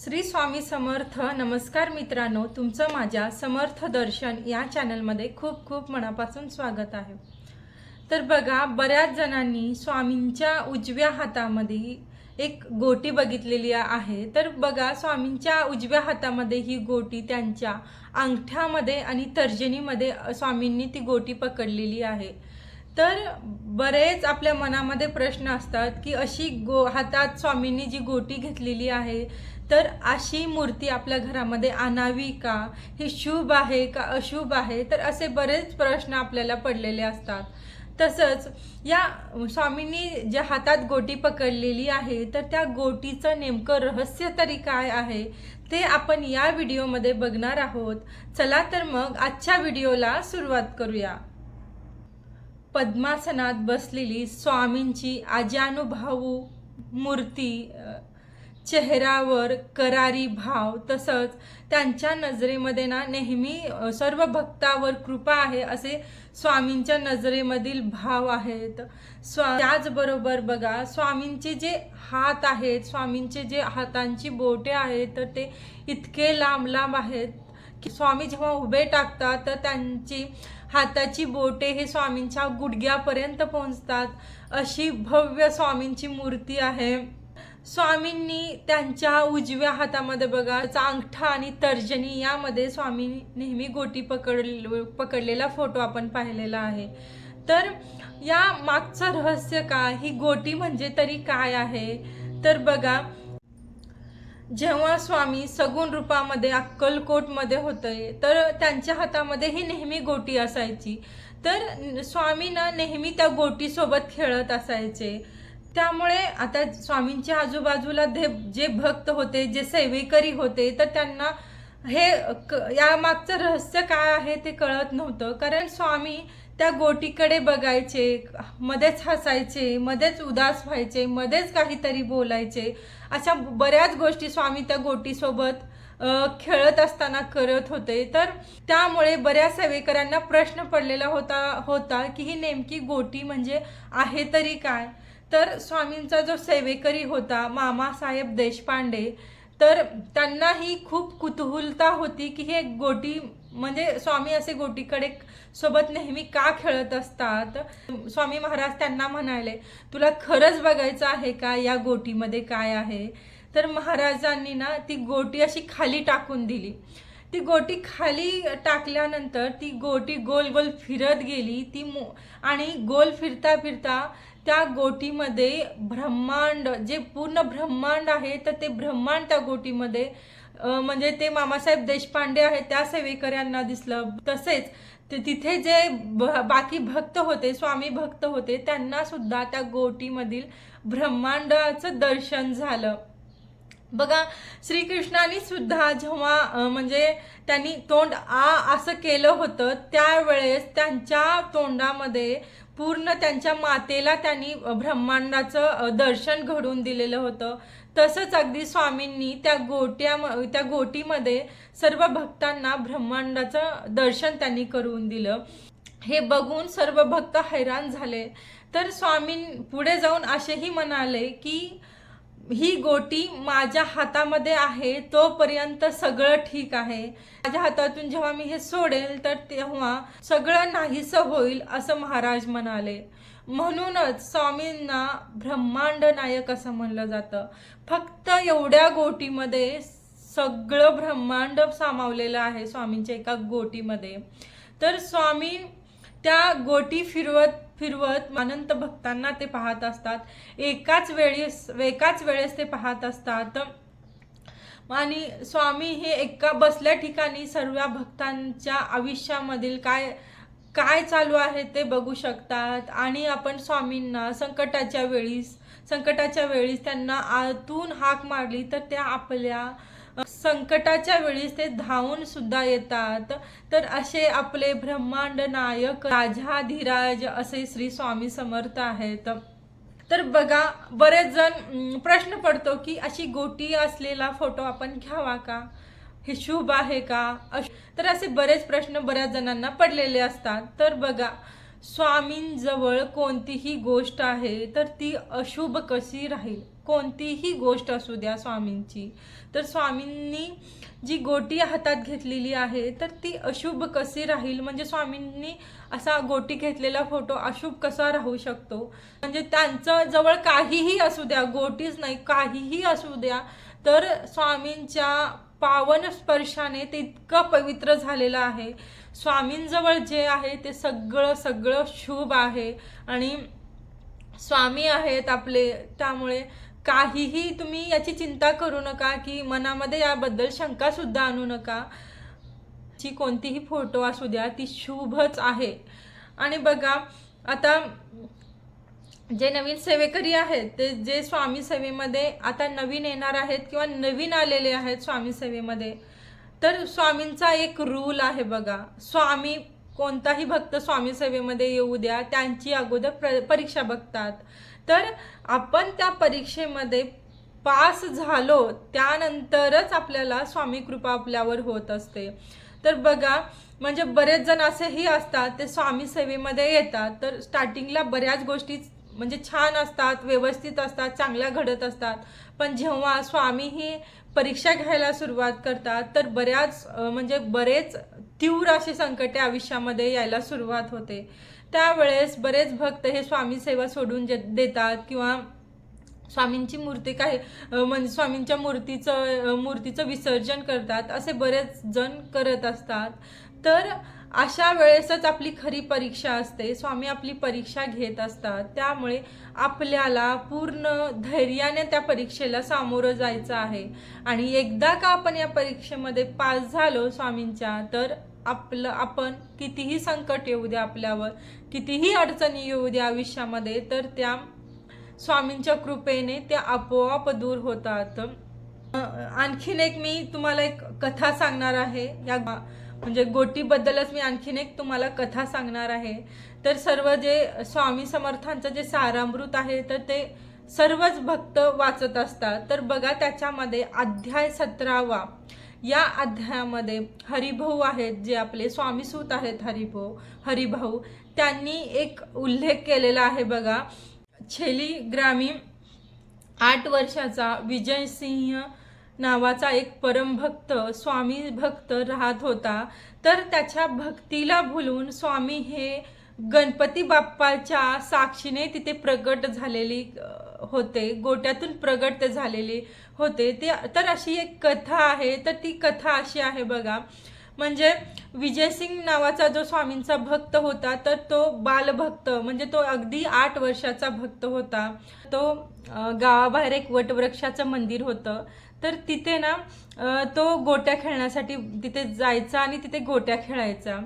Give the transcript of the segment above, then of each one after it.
श्री स्वामी समर्थ नमस्कार मित्रांनो. तुमचं माझ्या समर्थ दर्शन या चॅनलमध्ये खूप खूप मनापासून स्वागत आहे. तर बघा बऱ्याच जणांनी स्वामींच्या उजव्या हातामध्ये एक गोटी बघितलेली आहे. तर बघा स्वामींच्या उजव्या हातामध्ये ही गोटी त्यांच्या अंगठ्यामध्ये आणि तर्जनीमध्ये स्वामींनी ती गोटी पकडलेली आहे. तर बरेच आपल्या मनामध्ये प्रश्न असतात की अशी गो हातात स्वामींनी जी गोटी घेतलेली आहे तर अशी मूर्ती आपल्या घरामध्ये आणावी का? हे शुभ आहे का अशुभ आहे? तर असे बरेच प्रश्न आपल्याला पडलेले असतात. तसंच या स्वामींनी ज्या हातात गोटी पकडलेली आहे तर त्या गोटीचं नेमकं रहस्य तरी काय आहे ते आपण या व्हिडिओमध्ये बघणार आहोत. चला तर मग आजच्या व्हिडिओला सुरुवात करूया. पद्मासनात बसलेली स्वामींची आजानुभाऊ मूर्ती चेहऱ्यावर करारी भाव तसंच त्यांच्या नजरेमध्ये ना नेहमी सर्व भक्तावर कृपा आहे असे स्वामींच्या नजरेमधील भाव आहेत. स्वा त्याचबरोबर बघा स्वामींचे जे हात आहेत स्वामींचे जे हातांची बोटे आहेत तर ते इतके लांब लांब आहेत की स्वामी जेव्हा उभे टाकतात तर त्यांची हाताची बोटे हे स्वामींच्या गुडघ्यापर्यंत पोहोचतात. अशी भव्य स्वामींची मूर्ती आहे. स्वामींनी त्यांच्या उजव्या हातामध्ये बघा अंगठा आणि तर्जनी यामध्ये स्वामी नेहमी गोटी पकड पकडलेला फोटो आपण पाहिलेला आहे. तर या मागचं रहस्य काय? ही गोटी म्हणजे तरी काय आहे? तर बघा जेव्हा स्वामी सगुण रूपामध्ये अक्कलकोटमध्ये होते तर त्यांच्या हातामध्ये ही नेहमी गोटी असायची. तर स्वामीनं नेहमी त्या गोटीसोबत खेळत असायचे. त्यामुळे आता स्वामींच्या आजूबाजूला जे जे भक्त होते जे सेवेकरी होते तर त्यांना हे क- या मागचं रहस्य काय आहे ते कळत नव्हतं. कारण स्वामी त्या गोटीकडे बघायचे मध्येच हसायचे मध्येच उदास व्हायचे मध्येच काहीतरी बोलायचे. अशा बऱ्याच गोष्टी स्वामी त्या गोटीसोबत खेळत असताना करत होते. तर त्यामुळे बऱ्याच सेवेकरांना प्रश्न पडलेला होता होता की ही नेमकी गोटी म्हणजे आहे तरी काय? तर स्वामींचा जो सेवेकरी होता मामासाहेब देशपांडे तर त्यांनाही खूप कुतूहलता होती की हे गोटी म्हणजे स्वामी असे गोटीकडे सोबत नेहमी का खेळत असतात? स्वामी महाराज त्यांना म्हणाले तुला खरंच बघायचं आहे का या गोटीमध्ये काय आहे? तर महाराजांनी ना ती गोटी अशी खाली टाकून दिली. ती गोटी खाली टाकल्यानंतर ती गोटी गोल गोल फिरत गेली. ती मो आणि गोल फिरता फिरता त्या गोटीमध्ये ब्रह्मांड जे पूर्ण ब्रह्मांड आहे तर ते ब्रह्मांड त्या गोटीमध्ये म्हणजे ते मामासाहेब देशपांडे आहेत त्या सेवेकऱ्यांना दिसलं. तसेच ते तिथे जे ब- बाकी भक्त होते स्वामी भक्त होते त्यांना सुद्धा त्या गोटीमधील ब्रह्मांडाचं दर्शन झालं. बघा श्रीकृष्णाने सुद्धा जेव्हा म्हणजे त्यांनी तोंड आ असं केलं होतं त्यावेळेस त्यांच्या तोंडामध्ये पूर्ण त्यांच्या मातेला त्यांनी ब्रह्मांडाचं दर्शन घडवून दिलेलं होतं. तसंच अगदी स्वामींनी त्या गोट्या त्या गोटीमध्ये सर्व भक्तांना ब्रह्मांडाचं दर्शन त्यांनी करून दिलं. हे बघून सर्व भक्त हैराण झाले. तर स्वामी पुढे जाऊन असेही म्हणाले की ही गोटी माझ्या हातामध्ये आहे तोपर्यंत सगळं ठीक आहे. माझ्या हातातून जेव्हा मी हे सोडेल तर तेव्हा सगळं नाहीसं होईल असं महाराज म्हणाले. म्हणूनच स्वामींना ब्रह्मांड नायक असं म्हणलं जातं. फक्त एवढ्या गोटीमध्ये सगळं ब्रह्मांड सामावलेलं आहे स्वामींच्या एका गोटीमध्ये. तर स्वामी त्या गोटी फिरवत फिरवत अनंत भक्तांना ते पाहत असतात. एकाच वेळेस एकाच वेळेस ते पाहत असतात. आणि स्वामी हे एका बसल्या ठिकाणी सर्व भक्तांच्या आयुष्यामधील काय काय चालू आहे ते बघू शकतात. आणि आपण स्वामींना संकटाच्या वेळीस संकटाच्या वेळीस त्यांना आतून हाक मारली तर त्या आपल्या संकटाच्या वेळीस ते धावून सुद्धा येतात. तर असे आपले ब्रह्मांड नायक राजाधिराज असे श्री स्वामी समर्थ आहेत. तर बघा बरेच जण प्रश्न पडतो की अशी गोटी असलेला फोटो आपण घ्यावा का? हे शुभ आहे का? अश- तर असे बरेच प्रश्न बऱ्याच जणांना पडलेले असतात. तर बघा स्वामींजवळ कोणतीही गोष्ट आहे तर ती अशुभ कशी राहील? कोणतीही गोष्ट असू द्या स्वामींची. तर स्वामींनी जी गोटी हातात घेतलेली आहे तर ती अशुभ कशी राहील? म्हणजे स्वामींनी असा गोटी घेतलेला फोटो अशुभ कसा राहू शकतो? म्हणजे त्यांचं जवळ काहीही असू द्या गोटीच नाही काहीही असू द्या तर स्वामींच्या पावन स्पर्शाने ते इतकं पवित्र झालेलं आहे. स्वामींजवळ जे आहे ते सगळं सगळं शुभ आहे. आणि स्वामी आहेत आपले त्यामुळे काहीही तुम्ही याची चिंता करू नका की मनामध्ये याबद्दल शंका सुद्धा आणू नका. ची कोणतीही फोटो असू द्या ती शुभच आहे. आणि बघा आता जे नवीन सेवेकरी आहेत ते जे स्वामी सेवेमध्ये आता नवीन येणार आहेत किंवा नवीन आलेले आहेत स्वामी सेवेमध्ये तर स्वामींचा एक रूल आहे बघा. स्वामी कोणताही भक्त स्वामी सेवेमध्ये येऊ द्या त्यांची अगोदर प्र परीक्षा बघतात. तर आपण त्या परीक्षेमध्ये पास झालो त्यानंतरच आपल्याला स्वामी कृपा आपल्यावर होत असते. तर बघा म्हणजे बरेच जण असेही असतात ते स्वामी सेवेमध्ये येतात. तर स्टार्टिंगला बऱ्याच गोष्टी म्हणजे छान असतात व्यवस्थित असतात चांगल्या घडत असतात. पण जेव्हा स्वामी ही परीक्षा घ्यायला सुरुवात करतात तर बऱ्याच म्हणजे बरेच तीव्र असे संकटे आयुष्यामध्ये यायला सुरुवात होते. त्यावेळेस बरेच भक्त हे स्वामी सेवा सोडून जे देतात किंवा स्वामींची मूर्ती काही म्हणजे स्वामींच्या मूर्तीचं मूर्तीचं विसर्जन करतात असे बरेच जण करत असतात. तर अशा वेळेसच आपली खरी परीक्षा असते. स्वामी आपली परीक्षा घेत असतात. त्यामुळे आपल्याला पूर्ण धैर्याने त्या परीक्षेला सामोरं जायचं आहे. आणि एकदा का आपण या परीक्षेमध्ये पास झालो स्वामींच्या तर आपलं आपण कितीही संकट येऊ द्या आपल्यावर कितीही अडचणी येऊ द्या आयुष्यामध्ये तर त्या स्वामींच्या कृपेने त्या आपोआप दूर होतात. आणखीन एक मी तुम्हाला एक कथा सांगणार आहे. या म्हणजे गोटीबद्दलच मी आणखीन एक तुम्हाला कथा सांगणार आहे. तर सर्व जे स्वामी समर्थांचं जे सारामृत आहे तर ते सर्वच भक्त वाचत असतात. तर बघा त्याच्यामध्ये अध्याय सतरावा. या अध्यायामध्ये हरिभाऊ आहेत जे आपले स्वामीसूत आहेत हरिभाऊ हरिभाऊ. त्यांनी एक उल्लेख केलेला आहे बघा. छेली ग्रामी आठ वर्षाचा विजय सिंह नावाचा एक परमभक्त स्वामी भक्त राहत होता. तर त्याच्या भक्तीला भुलून स्वामी हे गणपती बाप्पाच्या साक्षीने तिथे प्रगट झालेली होते गोट्यातून प्रगट झालेले होते. ते तर अशी एक कथा आहे तर ती कथा अशी आहे बघा. म्हणजे विजयसिंग नावाचा जो स्वामींचा भक्त होता तर तो बालभक्त म्हणजे तो अगदी आठ वर्षाचा भक्त होता. तो गावाबाहेर एक वटवृक्षाचं मंदिर होतं. तर तिथे ना तो गोट्या खेळण्यासाठी तिथे जायचा आणि तिथे गोट्या खेळायचा.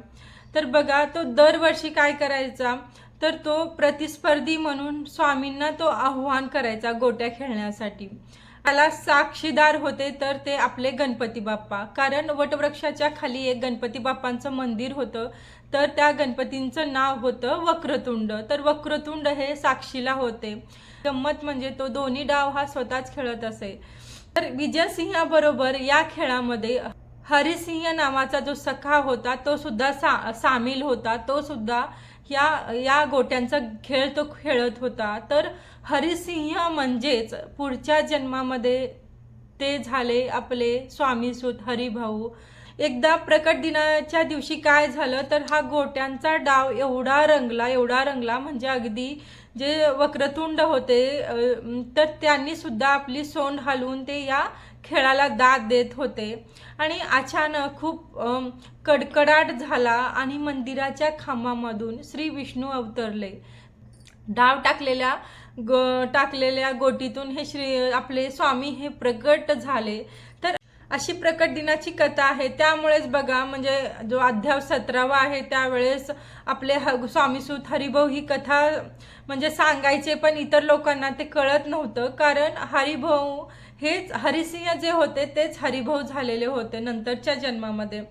तर बघा तो दरवर्षी काय करायचा? तर तो प्रतिस्पर्धी म्हणून स्वामींना तो आव्हान करायचा गोट्या खेळण्यासाठी. त्याला साक्षीदार होते तर ते आपले गणपती बाप्पा. कारण वटवृक्षाच्या खाली एक गणपती बाप्पांचं मंदिर होतं. तर त्या गणपतींचं नाव होतं वक्रतुंड. तर वक्रतुंड हे साक्षीला होते. गंमत म्हणजे तो दोन्ही डाव हा स्वतःच खेळत असे. तर विजयसिंहाबरोबर या खेळामध्ये हरिसिंह नावाचा जो सखा होता तो सुद्धा सा सामील होता. तो सुद्धा या या गोट्यांचा खेळ तो खेळत होता. तर हरिसिंह म्हणजेच पुढच्या जन्मामध्ये ते झाले आपले स्वामीसूत हरिभाऊ. एकदा प्रकट दिनाच्या दिवशी काय झालं तर हा गोट्यांचा डाव एवढा रंगला एवढा रंगला म्हणजे अगदी जे वक्रतुंड होते तर त्यांनी सुद्धा आपली सोंड हलवून ते या खेळाला दाद देत होते. आणि अचानक खूप कडकडाट झाला आणि मंदिराच्या खांबामधून श्री विष्णू अवतरले. डाव टाकलेल्या ग टाकलेल्या गोटीतून हे श्री आपले स्वामी हे प्रकट झाले. तर अशी प्रकट दिनाची कथा आहे. त्यामुळेच बघा म्हणजे जो अध्याव सतरावा आहे त्यावेळेस आपले ह स्वामीसूत हरिभाऊ ही कथा म्हणजे सांगायचे पण इतर लोकांना ते कळत नव्हतं. कारण हरिभाऊ हेच हरिसिंह जे होते तेच हरिभाऊ झालेले होते नंतरच्या जन्मामध्ये.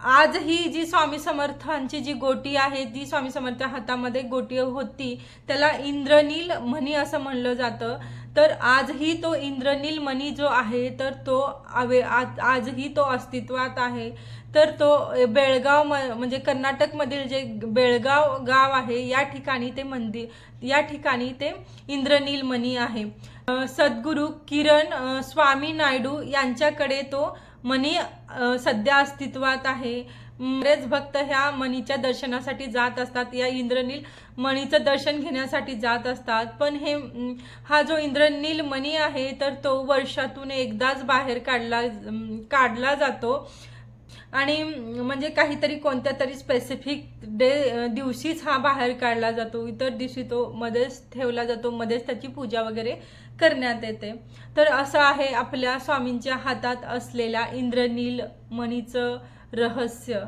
आज ही जी स्वामी समर्थांची जी गोटी आहे जी स्वामी समर्थ हातामध्ये गोटी होती त्याला इंद्रनील म्हणी असं म्हणलं जातं. तर आजही तो इंद्रनील मणी जो आहे तर तो अवे आज आजही तो अस्तित्वात आहे. तर तो बेळगाव म म्हणजे कर्नाटकमधील जे बेळगाव गाव आहे या ठिकाणी ते मंदिर या ठिकाणी ते इंद्रनील मणी आहे. सद्गुरू किरण स्वामी नायडू यांच्याकडे तो मणी सध्या अस्तित्वात आहे. बरेच भक्त ह्या मणीच्या दर्शनासाठी जात असतात. या इंद्रनील मणीचं दर्शन घेण्यासाठी जात असतात. पण हे हा जो इंद्रनील मणी आहे तर तो वर्षातून एकदाच बाहेर काढला काढला जातो. आणि म्हणजे काहीतरी कोणत्या तरी स्पेसिफिक डे दिवशीच हा बाहेर काढला जातो. इतर दिवशी तो मध्येच ठेवला जातो. मध्येच त्याची पूजा वगैरे करण्यात येते. तर असं आहे आपल्या स्वामींच्या हातात असलेल्या इंद्रनील मणीचं रहस्य.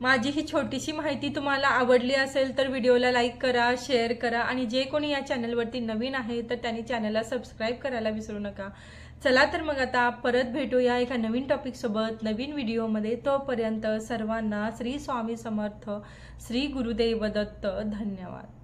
माझी ही छोटीशी माहिती तुम्हाला आवडली असेल तर व्हिडिओला लाईक करा शेअर करा आणि जे कोणी या चॅनलवरती नवीन आहे तर त्यांनी चॅनलला सबस्क्राईब करायला विसरू नका. चला तर मग आता परत भेटूया एका नवीन टॉपिकसोबत नवीन व्हिडिओमध्ये तोपर्यंत सर्वांना श्री स्वामी समर्थ श्री गुरुदेव दत्त धन्यवाद.